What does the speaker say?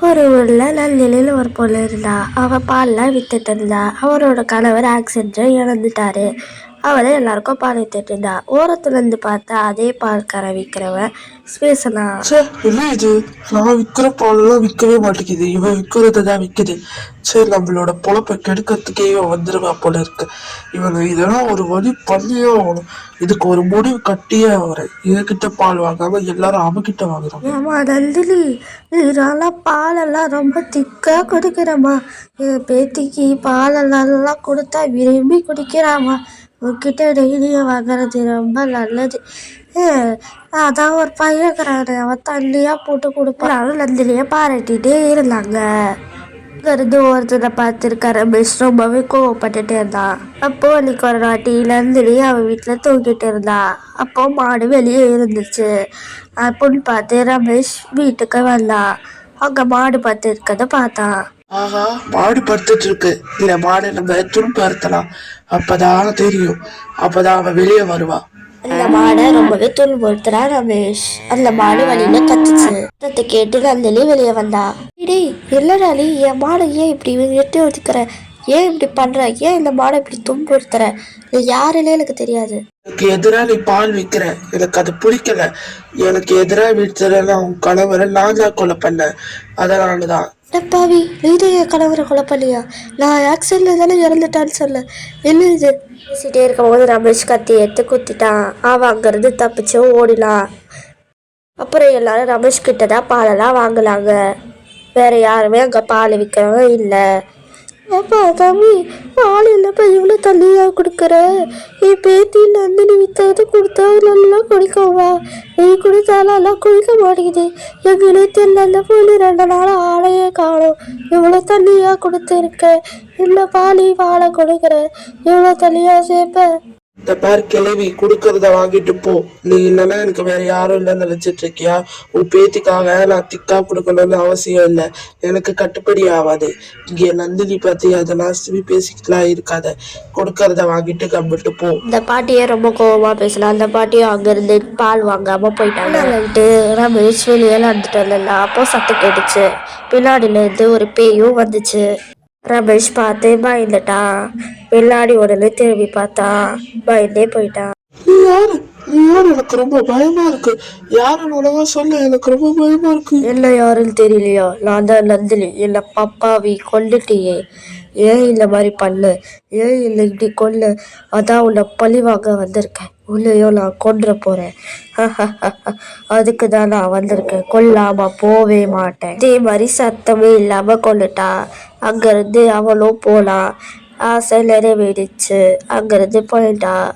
ஒரு ஊரில் நந்தினின்னு ஒரு பொண்ணு இருந்தா அவ பால்லாம் வித்துட்டு இருந்தா அவரோட கணவர் ஆக்சிடென்ட்ல இறந்துட்டாரு. அவளை எல்லாருக்கும் பால் வித்துட்டு இருந்தா ஓரத்துல இருந்து பார்த்தா அதே பால்கார விற்கிறவன் பேசினா ச்சே என்ன இது? நான் விற்கிற பாலெல்லாம் விற்கவே மாட்டேங்குது. இவன் விற்கிறத தான் விற்குது சரி நம்மளோட பொழப்பை கெடுக்கிறதுக்கே இவன் வந்துருவான் போல இருக்கு. இவன் இதெல்லாம் ஒரு வழி பண்ணியே ஆகணும். இதுக்கு ஒரு முடிவு கட்டியே ஆகிறேன் இவகிட்ட பால் வாங்காம எல்லாரும் அவகிட்ட வாங்குறாங்க ஏம்மா நந்தினி இதனால பாலெல்லாம் ரொம்ப திக்காக குடிக்கிறம்மா. என் பேத்திக்கு பாலெல்லாம் எல்லாம் கொடுத்தா விரும்பி குடிக்கிறாம்மா. உன்கிட்ட டெய்லியும் வாங்குறது ரொம்ப நல்லது. அதான் ஒரு பையன்கிறாரு அவன் தண்ணியாக போட்டு கொடுப்பான். நந்தினியை பாராட்டிகிட்டே இருந்தாங்க. இருந்து ஒருத்தரை பார்த்துருக்காரு ரமேஷ். ரொம்பவே கோவப்பட்டுட்டு இருந்தான் அப்போ அன்னைக்கு ஒரு வாட்டி நந்தினி அவன் வீட்டில் தூங்கிட்டு இருந்தா. அப்போ மாடு வெளியே இருந்துச்சு. அப்படின்னு பார்த்து ரமேஷ் வீட்டுக்கு வந்தான் அங்கே மாடு பார்த்துருக்கத பார்த்தான். ஆஹா மாடு படுத்துட்டு இருக்கு இந்த மாடை நம்ம துன்புறுத்தலாம். அப்பதான் தெரியும். அப்பதான் அவன் வெளியே வருவா அந்த மாடை ரொம்பவே துன்புறுத்துறா ரமேஷ். அந்த மாடு வழியில கத்துச்சு. சத்தத்தை கேட்டு நந்தினி வெளியே வந்தா. டேய் இல்லடாலி என் மாடை ஏன் இப்படி எட்டி ஒதுக்குற ஏன் இப்படி பண்ற? ஏன் இந்த மாடை இப்படி துன்புறுத்துற? இது யாருன்னே எனக்கு தெரியாது. எனக்கு எதிரா நீ பால் விற்கிற எனக்கு அது பிடிக்கல. எனக்கு எதிரா விற்கிறேன் உன் கணவரை நான் தான் கொலை பண்ணேன். அதனாலதான் பாவி இது என் கணவரை கொலை பண்ணியா? நான் ஆக்சிடென்ட்ல தானே இறந்துட்டான்னு சொல்ல என்ன இது? பேசிட்டே இருக்கும்போது ரமேஷ் கத்தி எடுத்து குத்திட்டான். அவன் அங்கிருந்து தப்பிச்சு ஓடினான். அப்புறம் எல்லாரும் ரமேஷ் கிட்ட தான் பாலெல்லாம் வாங்கலாங்க வேற யாருமே அங்கே பால் விற்கிறவங்க இல்லை. ஏப்பா தம்பி பால் இல்லைப்பா இவ்வளோ தண்ணியாக கொடுக்குற? என் பேத்தி நந்தினி வித்தாவது கொடுத்தா நல்லா குடிக்கோவா நீ குடித்தாலும் எல்லாம் குடிக்க மாட்டேங்குது. எங்கள் தெரியல அந்த பொண்ணு ரெண்டு நாள் ஆளையே காணும். இவ்வளோ தண்ணியாக கொடுத்துருக்க. இல்லை பாலி பாலை கொடுக்குற? இவ்வளோ தண்ணியாக சேர்ப்ப? இந்த பேர் கிளவி கொடுக்கறத வாங்கிட்டு போ. நீ இல்லைன்னா எனக்கு வேற யாரும் இல்லைன்னு நினைச்சிட்டு இருக்கியா? உன் பேத்திக்காக நான் திக்கா கொடுக்கணும்னு அவசியம் இல்லை. எனக்கு கட்டுப்படி ஆகாது. இங்கே நந்தினி பத்தி அதெல்லாம் சிவி பேசிக்கலாம் இருக்காத. கொடுக்கறத வாங்கிட்டு கம்பிட்டு போ. இந்த பாட்டியே ரொம்ப கோவமா பேசலாம். அந்த பாட்டியும் அங்கிருந்து பால் வாங்காம போயிட்டாங்க. நைட்டு ரமேஷ் வெளியே நடந்துட்டு வந்திருந்தா அப்போ சத்தம் கேட்டுச்சு. பின்னாடில இருந்து ஒரு பேயும் வந்துச்சு. ரமேஷ் பார்த்து பயந்துட்டான். பின்னாடி உடனே திரும்பி பார்த்தா பயந்தே போயிட்டான். எனக்கு ரொம்ப பயமா இருக்கு. யாருன்னு உலக சொல்ல எனக்கு ரொம்ப பயமா இருக்கு. என்ன யாருன்னு தெரியலையா? நான் தான் நந்தினி. என்னை பாப்பாவி கொண்டுட்டியே ஏன் இந்த மாதிரி பண்ணு? ஏன் இல்லை இப்படி கொல்லு? அதான் உன்னை பழி வாங்க வந்திருக்கேன். உன்னையோ நான் கொன்ற போறேன். அதுக்கு தான் நான் வந்திருக்கேன். கொல்லாம போவே மாட்டேன். இதே மாதிரி சத்தமே இல்லாம கொண்டுட்டா அங்கிருந்து அவளும் போலாம் ஆசை நிறைவேறிச்சு. அங்கிருந்து போயிட்டா.